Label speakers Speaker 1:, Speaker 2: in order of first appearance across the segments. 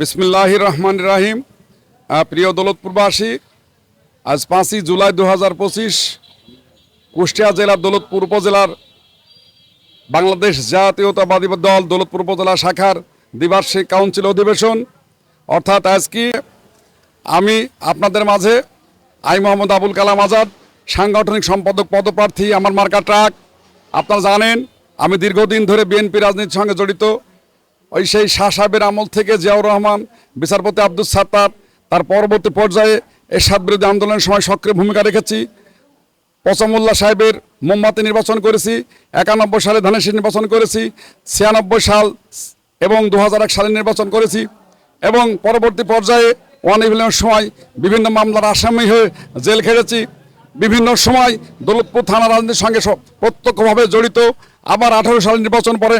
Speaker 1: বিসমিল্লাহ রহমান রাহিম। প্রিয় দৌলতপুরবাসী, আজ পাঁচই জুলাই দু হাজার পঁচিশ, কুষ্টিয়া জেলার দৌলতপুর উপজেলার বাংলাদেশ জাতীয়তাবাদী দল দৌলতপুর উপজেলা শাখার দ্বিবার্ষিক কাউন্সিল অধিবেশন। অর্থাৎ আজকে আমি আপনাদের মাঝে আই মোহাম্মদ আবুল কালাম আজাদ, সাংগঠনিক সম্পাদক পদপ্রার্থী, আমার মার্কা ট্রাক। আপনারা জানেন আমি দীর্ঘদিন ধরে বিএনপি রাজনীতির সঙ্গে জড়িত। ওই সেই শাহ সাহেবের আমল থেকে জিয়াউর রহমান, বিচারপতি আব্দুল সাত্তার, তার পরবর্তী পর্যায়ে এরশাদ বিরোধী আন্দোলনের সময় সক্রিয় ভূমিকা রেখেছি। পচামুল্লাহ সাহেবের মোমবাতি নির্বাচন করেছি, একানব্বই সালে শীষ নির্বাচন করেছি, ছিয়ানব্বই সাল এবং দু হাজার এক সালে নির্বাচন করেছি এবং পরবর্তী পর্যায়ে ওয়ান ইভিলের সময় বিভিন্ন মামলার আসামি হয়ে জেল খেটেছি। বিভিন্ন সময় দৌলতপুর থানা রাজনীতির সঙ্গে প্রত্যক্ষভাবে জড়িত। আবার আঠারো সাল নির্বাচন পরে,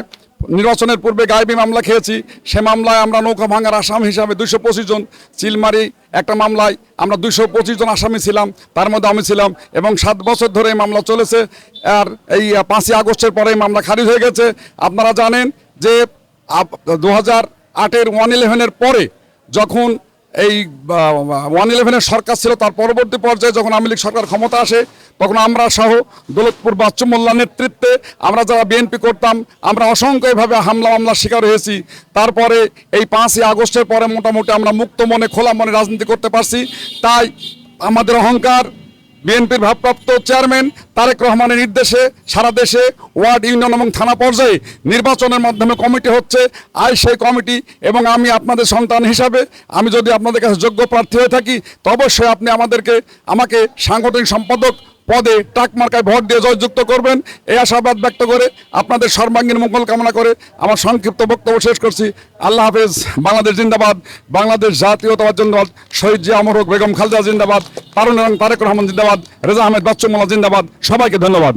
Speaker 1: নির্বাচনের পূর্বে গায়েবী মামলা খেয়েছি। সে মামলায় আমরা নৌকা ভাঙার আসাম হিসাবে দুইশো পঁচিশ জন চিলমারি একটা মামলায় আমরা দুইশো পঁচিশ জন আসামি ছিলাম, তার মধ্যে আমি ছিলাম এবং সাত বছর ধরে এই মামলা চলেছে। আর এই পাঁচই আগস্টের পরে মামলা খারিজ হয়ে গেছে। আপনারা জানেন যে দু হাজার আটের ওয়ান ইলেভেনের পরে যখন এই ওয়ান ইলেভেনের সরকার ছিল, তার পরবর্তী পর্যায়ে যখন আওয়ামী লীগ সরকার ক্ষমতা আসে, তখন আমরা সহ দৌলতপুর বাচ্চু মোল্লার নেতৃত্বে আমরা যারা বিএনপি করতাম, আমরা অসংখ্যভাবে হামলা মামলার শিকার হয়েছি। তারপরে এই পাঁচই আগস্টের পরে মোটামুটি আমরা মুক্ত মনে, খোলা মনে রাজনীতি করতে পারছি। তাই আমাদের অহংকার বিএনপির ভারপ্রাপ্ত চেয়ারম্যান তারেক রহমানের নির্দেশে সারা দেশে ওয়ার্ড ইউনিয়ন এবং থানা পর্যায়ে নির্বাচনের মাধ্যমে কমিটি হচ্ছে। আর সেই কমিটি এবং আমি আপনাদের সন্তান হিসাবে, আমি যদি আপনাদের কাছে যোগ্য প্রার্থী হয়ে থাকি, তো অবশ্যই আপনি আমাদেরকে, আমাকে সাংগঠনিক সম্পাদক পদে টাক মার্কায় ভোট দিয়ে জয়যুক্ত করবেন। এই আশাবাদ ব্যক্ত করে আপনাদের সর্বাঙ্গীন মঙ্গল কামনা করে আমার সংক্ষিপ্ত বক্তব্য শেষ করছি। আল্লাহ হাফেজ, বাংলাদেশ জিন্দাবাদ, বাংলাদেশ জাতীয়তাবাদ জিন্দাবাদ শহীদ জিয়া অমর বেগম খালদা জিন্দাবাদ তারুন এবং তারেক রহমান জিন্দাবাদ, রেজা আহমেদ বাচ্চুমোলা জিন্দাবাদ, সবাইকে ধন্যবাদ।